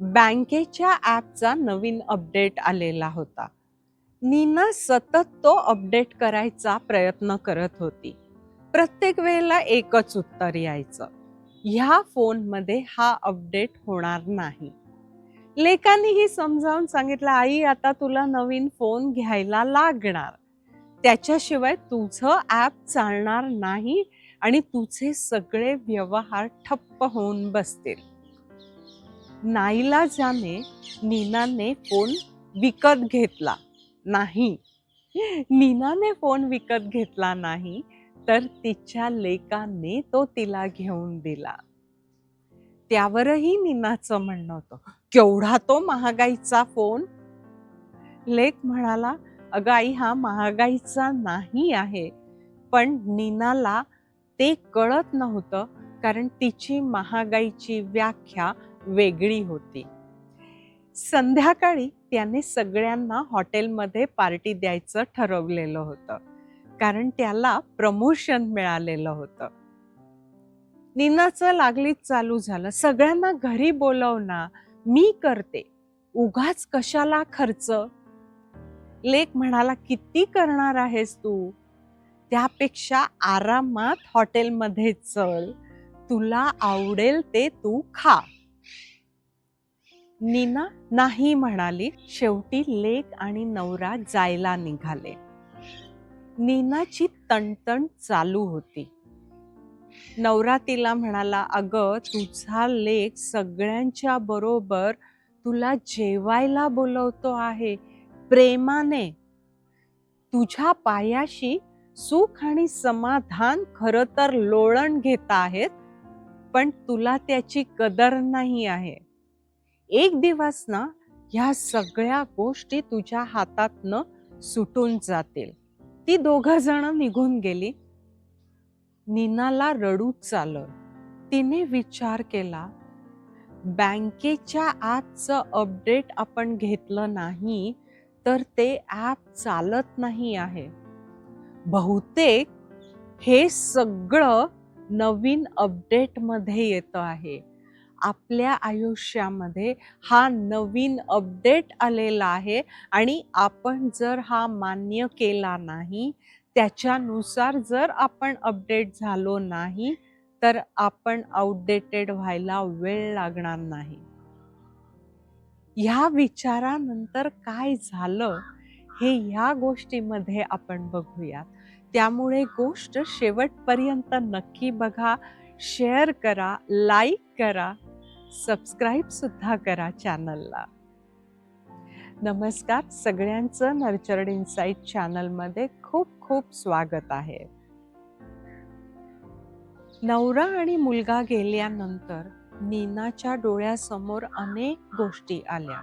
बँकेच्या ॲपचा नवीन अपडेट आलेला होता. नीना सतत तो अपडेट करायचा प्रयत्न करत होती. प्रत्येक वेळेला एकच उत्तर यायचं. ह्या फोनमध्ये हा अपडेट होणार नाही. लेकांनीही समजावून सांगितलं आई आता तुला नवीन फोन घ्यायला लागणार. त्याच्याशिवाय तुझं ॲप चालणार नाही आणि तुझे सगळे व्यवहार ठप्प होऊन बसतील. नाईलाजाने नीनाने फोन विकत घेतला नाही. नीनाने फोन विकत घेतला नाही तर तिच्या लेकाने तो तिला घेऊन दिला. त्यावरही नीनाचं म्हणणं होतं केवढा तो महागाईचा फोन लेक म्हणाला अगं आई हा महागाईचा नाही आहे. पण नीनाला ते कळत नव्हतं कारण तिची महागाईची व्याख्या वेगळी होती. संध्याकाळी त्याने सगळ्यांना हॉटेलमध्ये पार्टी द्यायचं ठरवलेलं होतं. कारण त्याला प्रमोशन मिळालेलं होतं. नीनाचं लागलीच चालू झालं. सगळ्यांना घरी बोलव ना मी करते. उगाच कशाला खर्च? लेक म्हणाला किती करणार आहेस तू? त्यापेक्षा आरामात हॉटेलमध्ये चल. तुला आवडेल ते तू खा. नीना नाही म्हणाली शेवटी लेक आणि नवरा जायला निघाले. नीनाची तणतण चालू होती. नवरा तिला म्हणाला अगं तुझा लेक सगळ्यांच्या बरोबर तुला जेवायला बोलवतो आहे. प्रेमाने. तुझ्या पायाशी सुख आणि समाधान खरं तर लोळण घेत आहेत पण तुला त्याची कदर नाही आहे. एक दिवस ना ह्या सगळ्या गोष्टी तुझ्या हातातनं सुटून जातील. ती दोघं जण निघून गेली. नीनाला रडूच आलं तिने विचार केला बँकेच्या ॲपचं अपडेट आपण घेतलं नाही तर ते ॲप चालत नाही आहे. बहुतेक हे सगळं नवीन अपडेटमध्ये येतं आहे. आपल्या आयुष्यामध्ये हा नवीन अपडेट आलेला आहे आणि आपण जर हा मान्य केला नाही त्याच्यानुसार जर आपण अपडेट झालो नाही तर आपण आउटडेटेड व्हायला वेळ लागणार नाही. ह्या विचारानंतर काय झालं हे ह्या गोष्टीमध्ये आपण बघूयात. त्यामुळे गोष्ट शेवटपर्यंत नक्की बघा शेअर करा लाईक करा सबस्क्राईब सुद्धा करा चॅनलला नमस्कार सगळ्यांचं नर्चर्ड इन्साईट चॅनलमध्ये खूप खूप स्वागत आहे. नवरा आणि मुलगा गेल्यानंतर नीनाच्या डोळ्यासमोर अनेक गोष्टी आल्या.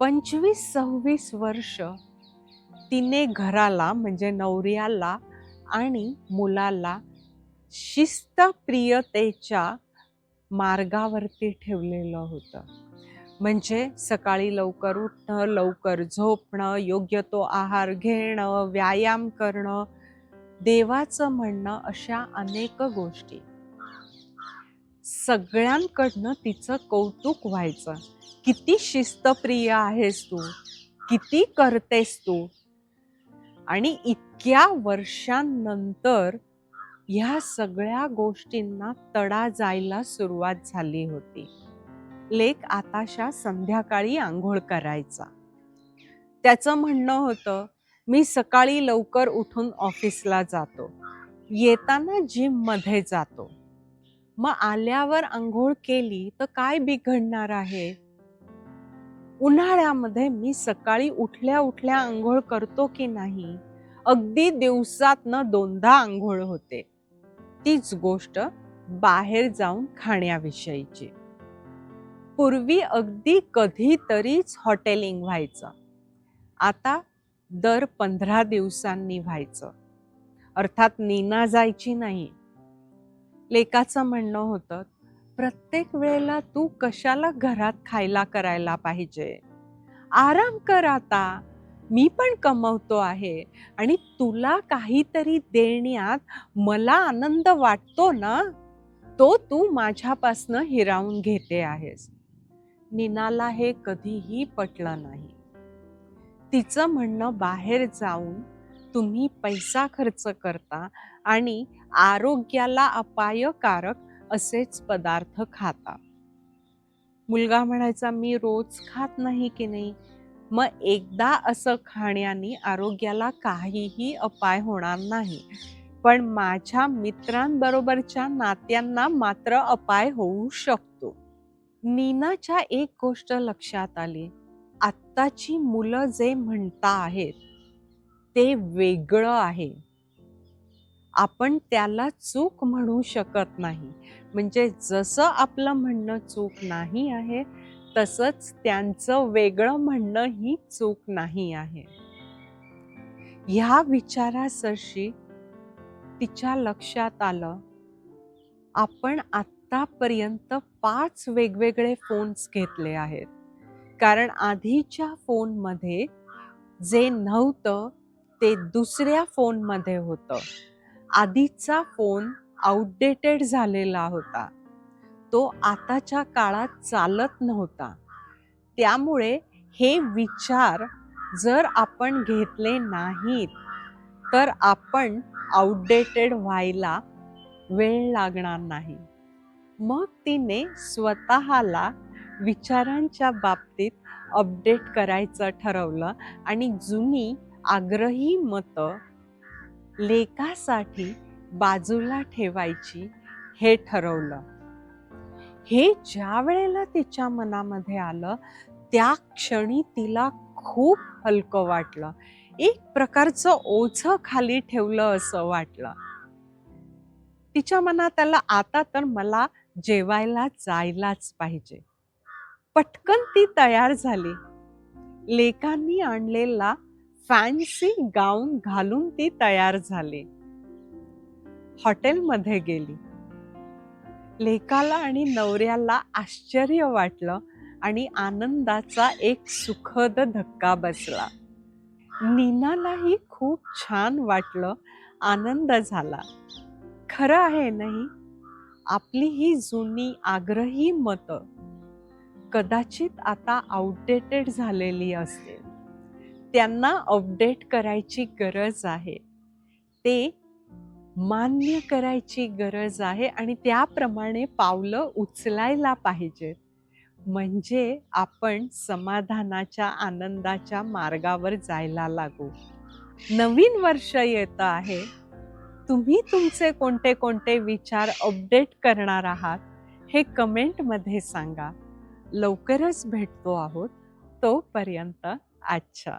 पंचवीस सव्वीस वर्ष तिने घराला म्हणजे नवऱ्याला आणि मुलाला शिस्तप्रियतेच्या मार्गावरती ठेवलेलं होतं. म्हणजे सकाळी लवकर उठणं लवकर झोपणं योग्य तो आहार घेणं व्यायाम करणं देवाचं म्हणणं अशा अनेक गोष्टी. सगळ्यांकडनं तिचं कौतुक व्हायचं. किती शिस्तप्रिय आहेस तू. किती करतेस तू. आणि इतक्या वर्षांनंतर ह्या सगळ्या गोष्टींना तडा जायला सुरुवात झाली होती. लेख आताशा संध्याकाळी आंघोळ करायचा. त्याचं म्हणणं होतं मी सकाळी लवकर उठून ऑफिसला जातो. येताना जिममध्ये जातो. मग आल्यावर आंघोळ केली तर काय बिघडणार आहे? उन्हाळ्यामध्ये मी सकाळी उठल्या उठल्या आंघोळ करतो की नाही अगदी दिवसात न दोनदा आंघोळ होते. तीच गोष्ट बाहेर जाऊन खाण्याविषयीची. पूर्वी अगदी कधीतरीच हॉटेलिंग व्हायचं. आता दर पंधरा दिवसांनी व्हायचं. अर्थात नीना जायची नाही. लेकाचं म्हणणं होतं प्रत्येक वेळेला तू कशाला घरात खायला करायला पाहिजे? आराम कर आता. मी पण कमवतो आहे. आणि तुला काहीतरी देण्यात मला आनंद वाटतो ना तो तू माझ्यापासनं हिरावून घेते आहेस. नीनाला हे कधीही पटलं नाही. तिचं म्हणणं बाहेर जाऊन तुम्ही पैसा खर्च करता आणि आरोग्याला अपायकारक असेच पदार्थ खाता. मुलगा म्हणायचा मी रोज खात नाही की नाही? मग एकदा असं खाण्याने आरोग्याला काहीही अपाय होणार नाही. पण माझ्या मित्रांबरोबरच्या नात्यांना मात्र अपाय होऊ शकतो. नीनाच्या एक गोष्ट लक्षात आली. आत्ताची मुलं जे म्हणता आहेत ते वेगळं आहे. आपण त्याला चूक म्हणू शकत नाही. म्हणजे जसं आपलं म्हणणं चूक नाही आहे तसंच त्यांचं वेगळं म्हणणं ही चूक नाही आहे. ह्या विचारासरशी तिच्या लक्षात आलं आपण आत्तापर्यंत पाच वेगवेगळे फोन्स घेतले आहेत. कारण आधीच्या फोनमध्ये जे नव्हतं ते दुसऱ्या फोनमध्ये होतं. आधीचा फोन आउटडेटेड झालेला होता. तो आताच्या काळात चालत नव्हता. त्यामुळे हे विचार जर आपण घेतले नाहीत तर आपण आउटडेटेड व्हायला वेळ लागणार नाही. मग तिने स्वतःला विचारांच्या बाबतीत अपडेट करायचं ठरवलं आणि जुनी आग्रही मतं लेखासाठी बाजूला ठेवायची हे ठरवलं. हे ज्या वेळेला तिच्या मनामध्ये आलं त्या क्षणी तिला खूप हलकं वाटलं. एक प्रकारचं ओझं खाली ठेवलं असं वाटलं. तिच्या मनात आलं आता तर मला जेवायला जायलाच पाहिजे. पटकन ती तयार झाली. लेकांनी आणलेला फॅन्सी गाऊन घालून ती तयार झाली. हॉटेलमध्ये गेली. लेकाला आणि नवऱ्याला आश्चर्य वाटलं आणि आनंदाचा एक सुखद धक्का बसला. नीनालाही खूप छान वाटलं आनंद झाला. खरं आहे नाही आपली ही जुनी आग्रही मतं कदाचित आता आउटडेटेड झालेली असतील. त्यांना अपडेट करायची गरज आहे. ते मान्य करायची गरज आहे आणि त्याप्रमाणे पावलं उचलायला पाहिजेत. म्हणजे आपण समाधानाच्या आनंदाच्या मार्गावर जायला लागू. नवीन वर्ष येतं आहे. तुम्ही तुमचे कोणते कोणते विचार अपडेट करणार आहात हे कमेंटमध्ये सांगा. लवकरच भेटतो आहोत. तोपर्यंत अच्छा